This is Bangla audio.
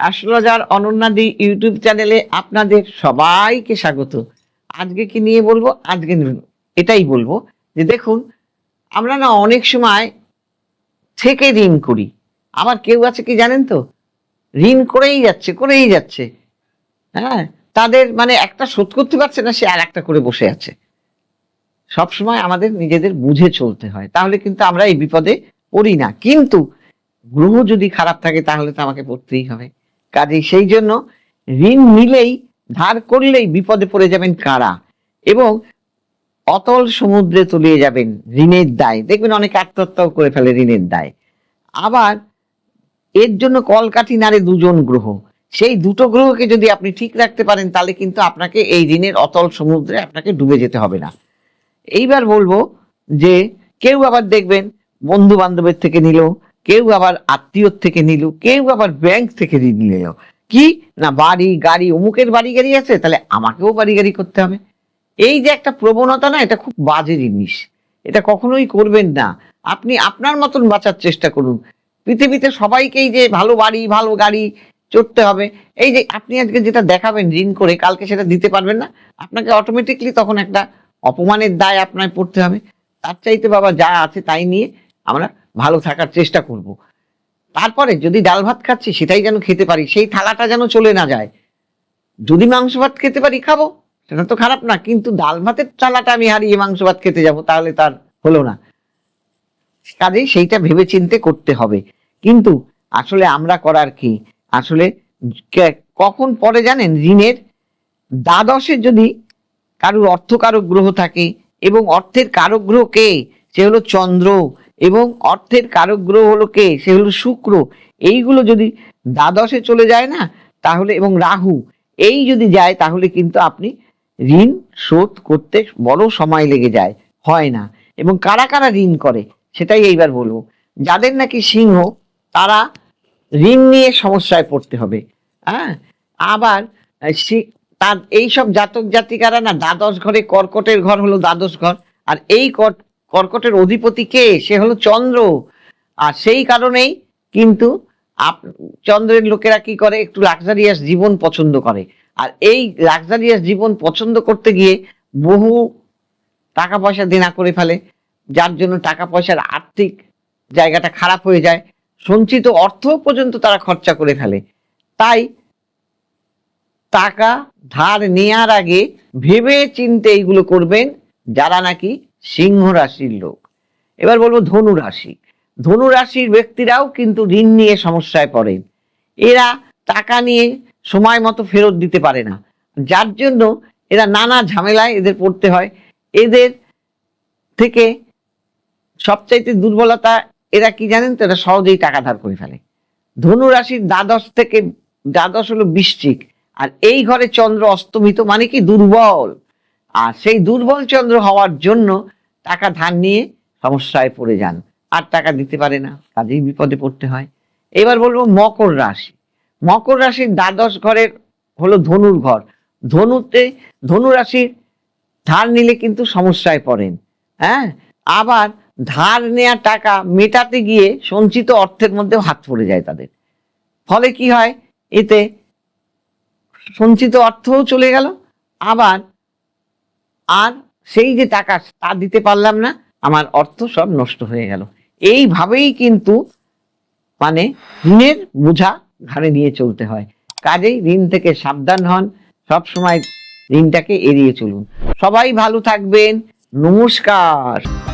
অ্যাস্ট্রোলজার অনন্যাদি ইউটিউব চ্যানেলে আপনাদের সবাইকে স্বাগত। আজকে কি নিয়ে বলব? আজকে এটাই বলব যে দেখুন, আমরা না অনেক সময় থেকে ঋণ করি। আবার কেউ আছে কি জানেন তো? ঋণ করেই যাচ্ছে করেই যাচ্ছে। হ্যাঁ? তাদের মানে একটা শোধ করতে পারছে না, সে আর একটা করে বসে আছে। সবসময় আমাদের নিজেদের বুঝে চলতে হয়। তাহলে কিন্তু আমরা এই বিপদে পড়ি না। কিন্তু গ্রহ যদি খারাপ থাকে, তাহলে তো আমাকে পড়তেই হবে। কাজেই সেই জন্য ঋণ নিলেই, ধার করলেই বিপদে পড়ে যাবেন কারা? এবং অতল সমুদ্রে তলিয়ে যাবেন ঋণের দায়। দেখবেন অনেকে আত্মহত্যাও করে ফেলে ঋণের দায়। আবার এর জন্য কলকাঠি নাড়ে দুজন গ্রহ। সেই দুটো গ্রহকে যদি আপনি ঠিক রাখতে পারেন, তাহলে কিন্তু আপনাকে এই ঋণের অতল সমুদ্রে আপনাকে ডুবে যেতে হবে না। এইবার বলব যে, কেউ আবার দেখবেন বন্ধু বান্ধবের থেকে নিল কেউ আবার আত্মীয়র থেকে নিল, কেউ আবার ব্যাংক থেকে ঋণ নিল। কি? না, বাড়ি, গাড়ি, অমুকের বাড়ি গাড়ি আছে, তাহলে আমাকেও বাড়ি গাড়ি করতে হবে। এই যে একটা প্রবণতা না, এটা খুব বাজে জিনিস। এটা কখনোই করবেন না। আপনি আপনার মতন বাঁচার চেষ্টা করুন। পৃথিবীতে সবাইকেই যে ভালো বাড়ি, ভালো গাড়ি চড়তে হবে, এই যে আপনি আজকে যেটা দেখাবেন ঋণ করে, কালকে সেটা দিতে পারবেন না, আপনাকে অটোমেটিকলি তখন একটা অপমানের দায় আপনার পড়তে হবে। তার চাইতে বাবা যা আছে তাই নিয়ে আমরা ভালো থাকার চেষ্টা করব। তারপরে যদি ডাল ভাত খাচ্ছি, সেটাই যেন খেতে পারি, সেই থালাটা যেন চলে না যায়। যদি মাংস ভাত খেতে পারি, খাব। সেটা তো খারাপ না, কিন্তু ডাল ভাতের থালাটা আমি হারিয়ে মাংস ভাত খেতে যাব, তাহলে তার হলো না। কাজেই সেইটা ভেবে চিন্তে করতে হবে। কিন্তু আসলে আমরা করার কি? আসলে কখন পরে জানেন, ঋণের দ্বাদশে যদি কারুর অর্থ অর্থকারক গ্রহ থাকে, এবং অর্থের কারক গ্রহ কে? সে হলো চন্দ্র। এবং অর্থের কারক গ্রহ হলো কে? সে হলো শুক্র। এইগুলো যদি দ্বাদশে চলে যায় না, তাহলে এবং রাহু, এই যদি যায়, তাহলে কিন্তু আপনি ঋণ শোধ করতে বড় সময় লেগে যায়, হয় না। এবং কারা কারা ঋণ করে? সেটাই এইবার বলব। যাদের নাকি সিংহ, তারা ঋণ নিয়ে সমস্যায় পড়তে হবে। হ্যাঁ? আবার তার এইসব জাতক জাতিকারা না, দ্বাদশ ঘরে কর্কটের ঘর হলো দ্বাদশ ঘর, আর এই কর্কটের অধিপতি কে? সে হলো চন্দ্র। আর সেই কারণেই কিন্তু আপ- চন্দ্রের লোকেরা কি করে? একটু লাক্সারিয়াস জীবন পছন্দ করে। আর এই লাক্সারিয়াস জীবন পছন্দ করতে গিয়ে বহু টাকা পয়সা দেনা করে ফেলে, যার জন্য টাকা পয়সার আর্থিক জায়গাটা খারাপ হয়ে যায়। সঞ্চিত অর্থ পর্যন্ত তারা খরচা করে ফেলে। তাই টাকা ধার নেয়ার আগে ভেবে চিনতে এইগুলো করবেন। যারা নাকি সিংহ রাশির লোক। এবার বলব ধনু রাশি। ধনু রাশির ব্যক্তিরাও কিন্তু ঋণ নিয়ে সমস্যায় পড়েন। এরা টাকা নিয়ে সময় মতো ফেরত দিতে পারে না। যার জন্য এরা নানা ঝামেলায় এদের পড়তে হয়। এদের থেকে সবচাইতে দুর্বলতা এরা কি জানেন তো? এরা সহজেই টাকা ধার করে ফেলে। ধনু রাশির দ্বাদশ থেকে দ্বাদশ হলো বৃশ্চিক। আর এই ঘরে চন্দ্র অস্তমিত মানে কি? দুর্বল। আর সেই দুর্বল চন্দ্র হওয়ার জন্য টাকা ধার নিয়ে সমস্যায় পড়ে যান। আর টাকা দিতে পারে না, কাজেই বিপদে পড়তে হয়। এবার বলব মকর রাশি। মকর রাশির দ্বাদশ ঘরের হলো ধনুর ঘর। ধনুতে, ধনু রাশির ধার নিলে কিন্তু সমস্যায় পড়েন হ্যাঁ? আবার ধার নেওয়া টাকা মেটাতে গিয়ে সঞ্চিত অর্থের মধ্যেও হাত পড়ে যায় তাদের। ফলে কি হয়? এতে সঞ্চিত অর্থও চলে গেল, আবার আর সেই যে টাকা, তা দিতে পারলাম না, আমার অর্থ সব নষ্ট হয়ে গেল। এইভাবেই কিন্তু মানে ঋণের বোঝা ঘাড়ে নিয়ে চলতে হয়। কাজেই ঋণ থেকে সাবধান হন, সব সময় ঋণটাকে এড়িয়ে চলুন। সবাই ভালো থাকবেন। নমস্কার।